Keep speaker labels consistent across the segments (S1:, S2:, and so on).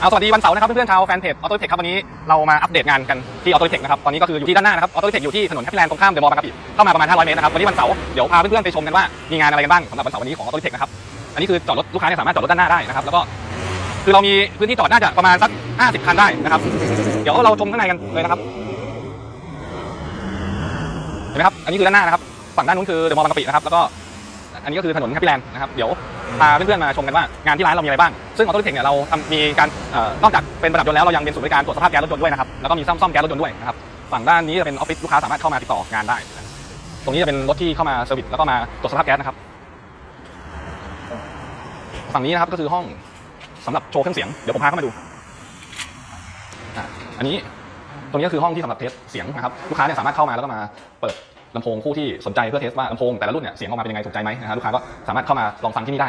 S1: เอาสวัสดีวันเสาร์นะครับเพื่อนๆชาวแฟนเพจออโต้เทคครับวันนี้เรามาอัปเดตงานกันที่ออโต้เทคนะครับตอนนี้ก็คืออยู่ที่ด้านหน้านะครับออโต้เทคอยู่ที่ถนนแฮปปี้แลนด์ตรงข้ามเดอะมอลล์บางกะปิเข้ามาประมาณ500เมตรนะครับวันนี้วันเสาร์เดี๋ยวพาเพื่อนๆไปชมกันว่ามีงานอะไรกันบ้างสำหรับวันเสาร์วันนี้ของออโต้เทคนะครับอันนี้คือจอดรถลูกค้าเนี่ยสามารถจอดรถด้านหน้าได้นะครับแล้วก็คือเรามีพื้นที่จอดน่าจะประมาณสัก 50 คันได้นะครับ เดี๋ยวเราชมข้างในกันเลยนะครับเห็นไหมครับอันนี้คือด้านหน้านะครับฝั่งด้านนู้นคือเดอะมอลล์บางกะปินะครับแล้วก็อันนี้ก็คือถนนแฮปปี้แลนด์นะครับเดี๋ยว พาเพื่อนๆมาชมกันว่างานที่ร้านเรามีอะไรบ้าง ซึ่งออโต้เทคเนี่ยเราทำมีการนอกจากเป็นประดับยนต์แล้วเรายังเป็นศูนย์บริการตรวจสภาพแก๊สรถยนต์ด้วยนะครับแล้วก็มีซ่อมซ่อมแก๊สรถยนต์ด้วยนะครับฝั่งด้านนี้จะเป็นออฟฟิศลูกค้าสามารถเข้ามาติดต่องานได้ ตรงนี้จะเป็นรถที่เข้ามาเซอร์วิสแล้วก็มาตรวจสภาพแก๊สนะครับฝั่งนี้นะครับก็คือห้องสำหรับโชว์เครื่องเสียงเดี๋ยวผมพาเข้ามาดูอันนี้ตรงนี้ก็คือห้องที่สำหรับเทสเสียงนะครับลูกค้าเนี่ยสามารถเข้ามาแล้วก็มาเปิดลำโพงคู่ที่สนใจเพื่อเทสว่าลำโพงแต่ละรุ่นเนี่ยเสียงออกมาเป็นยังไงถูกใจไหมนะครับลูกค้าก็สามารถเข้ามาลองฟังที่นี่ได้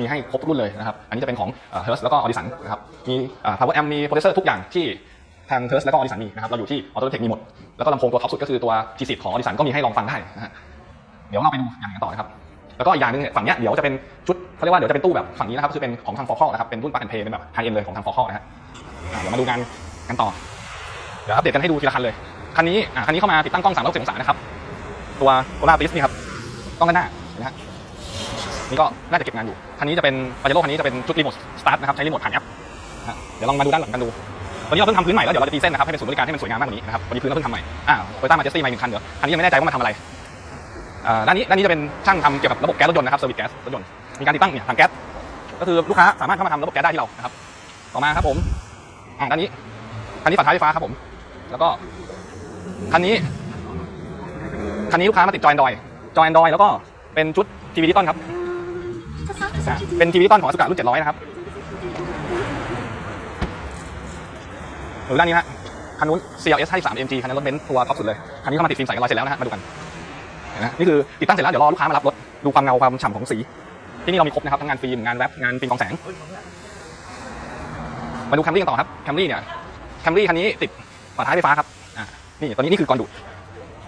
S1: มีให้ครบรุ่นเลยนะครับ อันนี้จะเป็นของเฮิร์สแล้วก็ออดิสันนะครับ มีเอ่อ power amp มีโปรเซสเซอร์ทุกอย่างที่ทางเฮิร์สแล้วก็ออดิสันมีนะครับ เราอยู่ที่ออโตเทคมีหมด แล้วก็ลำโพงตัวท็อปสุดก็คือตัว G10 ของออดิสันก็มีให้ลองฟังได้นะฮะเดี๋ยวเราไปดูอย่างกันต่อนะครับ แล้วก็อีกอย่างหนึงเนี่ยฝั่งเนี้ยเดี๋ยวจะเป็นชุดเขาเรียกว่าเดี๋ยวจะเป็นตู้แบบฝั่งนี้นะครับก็คือเป็นของทางฟอร์คอนะครับเป็นรุ่นปลั๊กแอนเพย์เป็นแบบไฮเอ็นเลยของทางฟอร์คอนะฮะเดี๋ยวมาดูกันกันต่อ เดี๋ยวอัปเดตกันให้ดูทีละคันเลยคันนี้อะคันนี้เข้ามาติดตั้งกล้อง360องศานะครับตัวโคลาติสนี่ครับกล้องด้านหน้านไหมฮะ นี่ก็น่าจะเก็บงานอยู่ คันนี้จะเป็นปาเจโร่คันนี้จะเป็นชุดรีโมทสตาร์ทนะครับ ใช้รีโมทผ่านแอปนะเดี๋ยวลองมาดูด้านหลังกันดู ตอนนี้เราเพิ่งทำพื้นใหม่แล้วเดี๋ยวเราจะตีเส้นนะครับให้เป็นศูนย์บริการให้มันสวยงามมากกว่านี้นะครับวันนี้พื้นเราเพิ่งทำใหม่อ่าโตโยต้ามาเจสตี้มาอีกหนึ่งคันเดี๋ยวคันนี้ยังไม่แน่ใจว่ามาทำอะไรอ่าด้านนี้ด้านนี้จะเป็นช่างทำเกี่ยวกับระบบแก๊สรถยนต์นะครับเซอร์วิสแก๊สรถยนต์มีการติดตั้งเนี่ยถังแก๊สก็คือลูกค้าสามารถเข้ามาทำระบบแก๊สได้ที่เรานะครับต่อมาครับผมอ่าด้านนี้คันนี้ฝั่งท้ายไฟฟ้าครับผม แล้วก็คันนี้คันนี้ลูกค้ามาติดจอยแอนดรอยจอยแอนดรอยแล้วก็เป็นชุดทีวีดิจิตอลครับ เป็นทีวีดิจิตอลของอสุกะรุ่น 700 นะครับหรือด้านนี้ฮะคันนู้น CLS 53 MG คันนั้นรถเบนซ์ตัวท็อปสุดเลย คันนี้เข้ามาติดฟิล์มใสกันรอยเสร็จแล้วนะฮะ มาดูกันเห็นไหมนี่คือติดตั้งเสร็จแล้วเดี๋ยวรอลูกค้ามารับรถ ดูความเงาความฉ่ำของสี ที่นี่เรามีครบนะครับทั้งงานฟิล์มงานแรปงานฟิล์มกองแสง มาดูแคมรี่กันต่อครับแคมรี่เนี่ยแคมรี่คันนี้ติดฝาท้ายไฟฟ้าครับอ่านี่ตอนนี้นี่คือกรดูด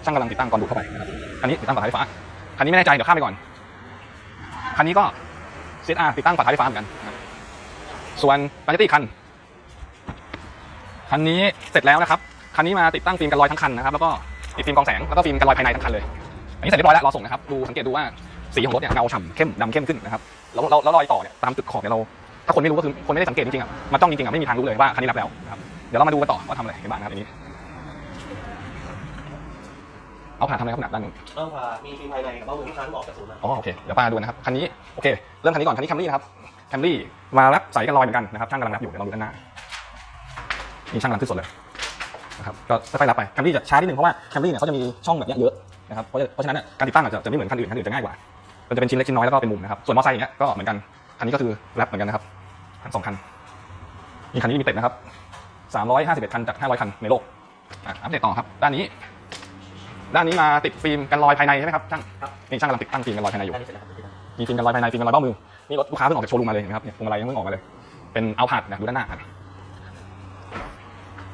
S1: ช่างกำลังติดตั้งกรดูดเข้าไปนะครับคันนี้ติดตั้งฝาท้ายไฟฟ้าคันนี้ไม่แน่ใจเดี๋ยวข้ามไปก่อนคันนี้ก็ ซตอาติดตั้งฝาท้ายไฟฟ้าเหมือนกัน ส่วนปาเจตี้คัน คันนี้เสร็จแล้วนะครับ คันนี้มาติดตั้งฟิล์มกันรอยทั้งคันนะครับ แล้วก็ติดฟิล์มกองแสง แล้วก็ฟิล์มกันรอยภายในทั้งคันเลย อันนี้เสร็จเรียบร้อยแล้ว รอส่งนะครับ ดูสังเกตดูว่าสีของรถเนี่ยเงาฉ่ำเข้มดำเข้มขึ้นนะครับ แล้วแล้วแล้วรอยต่อเนี่ยตามจุดขอบเนี่ยเรา ถ้าคนไม่รู้ก็คือคนไม่ได้สังเกตจริงๆอะมาจ้องจริงๆอะไม่มีทางรู้เลยว่าคันนี้รับแล้วครับ เดี๋ยวเรามาดูกันต่อว่าทำอะไรในบ้านนะครับอันนี้ เอาผ่านทำอะไรครับขนาดด้านนู้น
S2: เริ่มพามีฟิล์มภายในกับเบ้ามือลูกค้าที่ออกจากศูนย์มา
S1: อ๋อโอเคเดี๋ยวป้าดูนะครับคันนี้โอเคเริ่มคันนี้ก่อนคันนี้แคมรี่นะครับแคมรี่มาแรปใส่กันรอยเหมือนกันนะครับช่างกำลังแรปอยู่เดี๋ยวเราดูด้านหน้านี่ช่างกำลังขึ้นสดเลยนะครับก็ค่อยๆรับไปแคมรี่จะช้านิดนึงเพราะว่าแคมรี่เนี่ยเขาจะมีช่องแบบเนี้ยเยอะนะครับเพราะเพราะฉะนั้นเนยการติดตั้งอาจจะจะไม่เหมือนคันอื่นคันอื่นจะง่ายกว่ามันจะเป็นชิ้นเล็กชิ้นน้อยแล้วก็เป็นมุมนะครับส่วนมอเตอร์ไซค์อย่างเงี้ยก็เหมือนกันคันนี้ก็คือแรปเหมือนกันนะครับทั้งสองคันมีคันนี้มีเต็ดนะครับ351คันจาก500คันในโลกอะอัปเดตต่อครับด้านนี้ ด้านนี้มาติดฟิล์มกันรอยภายในใช่ไหมครับช่างนี่ช่างกำลังติดตั้งฟิล์มกันรอยภายในอยู่
S2: ด้านนี้เสร็จแล้วครับ
S1: มีฟิล์มกันรอยภายในฟิล์มกันรอยเบ้ามือนี่รถลูกค้าเพิ่งออกจากโชว์รูมมาเลยเห็นไหมครับเนี่ยพวงมาลัยยังเพิ่งออกมาเลย เป็นเอาผาดนะดูด้านหน้าครับ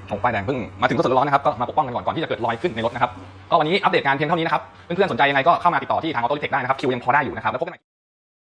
S1: ของป้ายแดงเพิ่งมาถึงรถสดร้อนๆนะครับก็มาปกป้องกันก่อนก่อนที่จะเกิดรอยขึ้นในรถนะครับก็วันนี้อัปเดตงานเพียงเท่านี้นะครับเพื่อนๆสนใจยังไงก็เข้ามาติดต่อที่ทางออโต้ลิเทคได้นะครับคิวยังพอได้อยู่นะครับแล้วพบกันใหม่